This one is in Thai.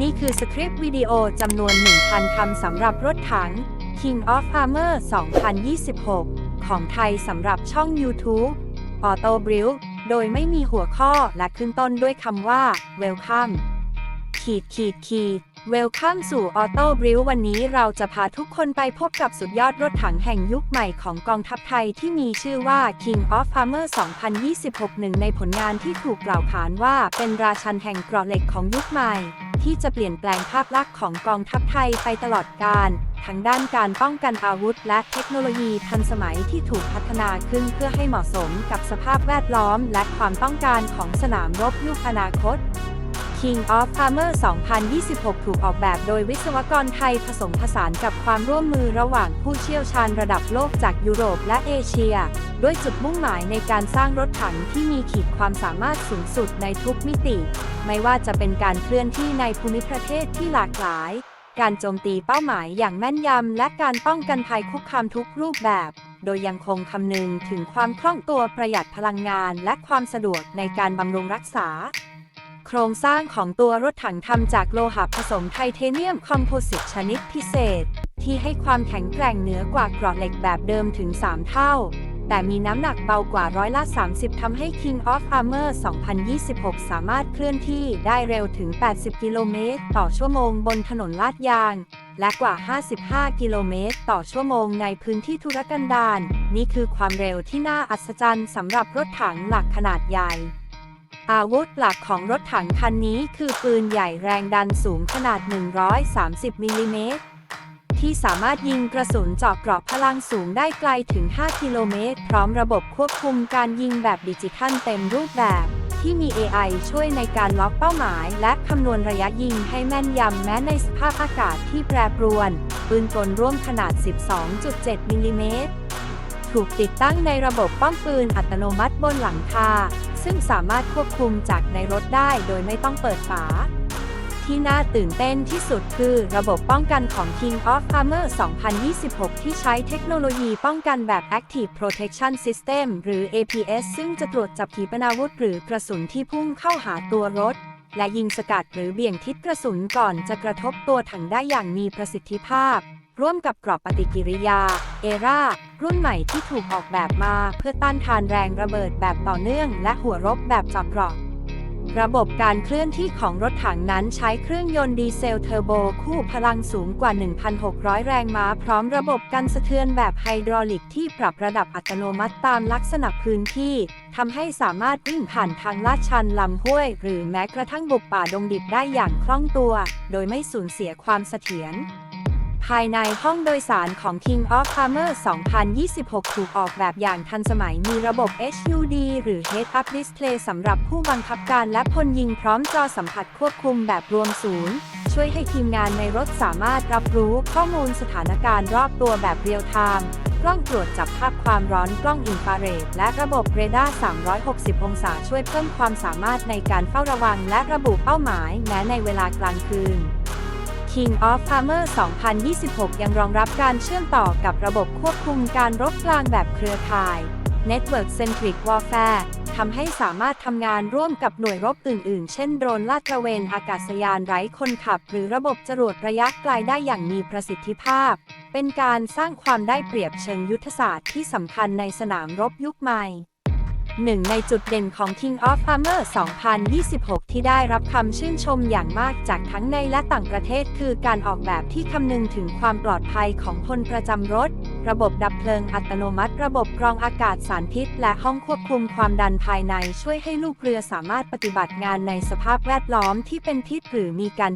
นี่คือสคริปต์วิดีโอจำนวน 1,000 คำสำหรับรถถัง King of Armor 2026 ของไทยสำหรับช่อง YouTube Auto Build โดยไม่มีหัวข้อและขึ้นต้นด้วยคำว่า Welcome ขีดขีดขีด Welcome สู่ Auto Build วันนี้เราจะพาทุกคนไปพบกับสุดยอดรถถังแห่งยุคใหม่ของกองทัพไทยที่มีชื่อว่า King of Armor 2026 หนึ่งในผลงานที่ถูกกล่าวขานว่าเป็นราชันแห่งเกราะเหล็กของยุคใหม่ ที่จะเปลี่ยนแปลงภาพลักษณ์ของกองทัพไทยไปตลอดกาลทั้งด้านการป้องกันอาวุธ และเทคโนโลยีทันสมัยที่ถูกพัฒนาขึ้นเพื่อให้เหมาะสมกับสภาพแวดล้อม และความต้องการของสนามรบยุคอนาคต King of Armor 2026 ถูกออกแบบโดยวิศวกรไทยผสมผสานกับความร่วมมือระหว่างผู้เชี่ยวชาญระดับโลกจากยุโรปและเอเชีย ด้วยจุดมุ่งหมายในการสร้างรถถังที่มีขีดความสามารถสูงสุดในทุกมิติ ไม่ว่าจะเป็นการเคลื่อนที่ในภูมิประเทศที่หลากหลาย การโจมตีเป้าหมายอย่างแม่นยำ และการป้องกันภัยคุกคามทุกรูปแบบโดยยังคงคำนึงถึงความคล่องตัวประหยัดพลังงานและความสะดวกในการบำรุงรักษา ครงสร้างของตัวรถถังทำจากโลหะผสมไทเทเนียมคอมโพสิตชนิดพิเศษ ที่ให้ความแข็งแกร่งเหนือกว่าเกราะเหล็กแบบเดิมถึง 3 เท่า แต่มีน้ำหนักเบากว่าร้อยละ 30 ทำให้ King of Armor 2026 สามารถเคลื่อนที่ได้เร็วถึง 80 กิโลเมตรต่อชั่วโมงบนถนนลาดยาง และกว่า 55 กิโลเมตรต่อชั่วโมงในพื้นที่ทุรกันดารนี่คือความเร็วที่น่าอัศจรรย์สำหรับรถถังหลักขนาดใหญ่ อาวุธหลักของรถถังคันนี้คือปืนใหญ่แรงดันสูงขนาด 130 มิลลิเมตร ที่สามารถยิงกระสุนเจาะเกราะพลังสูงได้ไกลถึง 5 กิโลเมตร พร้อมระบบควบคุมการยิงแบบดิจิทัลเต็มรูปแบบ ที่มี AI ช่วยในการล็อกเป้าหมาย และคำนวณระยะยิงให้แม่นยำแม้ในสภาพอากาศที่แปรปรวน ปืนกลร่วมขนาด 12.7 มิลลิเมตร ถูกติดตั้งในระบบป้องปืนอัตโนมัติบนหลังคา ซึ่งสามารถควบคุมจากในรถได้โดยไม่ต้องเปิดฝา ที่น่าตื่นเต้นที่สุดคือระบบป้องกันของ King of Armor 2026 ที่ใช้เทคโนโลยีป้องกันแบบ Active Protection System หรือ APS ซึ่งจะตรวจจับขีปนาวุธหรือกระสุนที่พุ่งเข้าหาตัวรถ และยิงสกัดหรือเบี่ยงทิศกระสุนก่อนจะกระทบตัวถังได้อย่างมีประสิทธิภาพ ร่วมกับกรอบปฏิกิริยาเอ รุ่นใหม่ที่ถูกออกแบบมาเพื่อต้านทานแรงระเบิดแบบต่อเนื่อง และหัวรบแบบจับเกราะระบบการเคลื่อนที่ของรถถังนั้นใช้เครื่องยนต์ดีเซลเทอร์โบคู่พลังสูงกว่า 1,600 แรงม้า พร้อมระบบกันสะเทือนแบบไฮดรอลิกที่ปรับระดับอัตโนมัติตามลักษณะพื้นที่ทำให้สามารถวิ่งผ่านทางลาดชันลำห้วย หรือแม้กระทั่งบุกป่าดงดิบได้อย่างคล่องตัว โดยไม่สูญเสียความเสถียร ภายในห้องโดยสารของ King of Armor 2026 ถูกออกแบบอย่างทันสมัยมีระบบ HUD หรือ Head Up Display สำหรับผู้บังคับการและพลยิงพร้อมจอสัมผัสควบคุมแบบรวมศูนย์ ช่วยให้ทีมงานในรถสามารถรับรู้ข้อมูลสถานการณ์รอบตัวแบบเรียลไทม์กล้องตรวจจับภาพความร้อนกล้องอินฟราเรดและระบบเรดาร์ 360 องศาช่วยเพิ่มความสามารถในการเฝ้าระวังและระบุเป้าหมายแม้ในเวลากลางคืน King of Armor 2026 ยังรองรับการเชื่อมต่อกับระบบควบคุมการรบกลางแบบเครือข่าย Network Centric Warfare ทำให้สามารถทำงานร่วมกับหน่วยรบอื่น ๆ เช่น โดรนลาดตระเวนอากาศยานไร้คนขับ หรือระบบจรวดระยะไกลได้อย่างมีประสิทธิภาพ เป็นการสร้างความได้เปรียบเชิงยุทธศาสตร์ที่สำคัญในสนามรบยุคใหม่ หนึ่งในจุดเด่นของ King of Armor 2026 ที่ได้รับคำชื่นชมอย่างมากจากทั้งในและต่างประเทศ คือการออกแบบที่คำนึงถึงความปลอดภัยของพลประจำรถ ระบบดับเพลิงอัตโนมัติ ระบบกรองอากาศสารพิษ และห้องควบคุมความดันภายในช่วยให้ลูกเรือสามารถปฏิบัติงานในสภาพแวดล้อมที่เป็นพิษหรือมีการ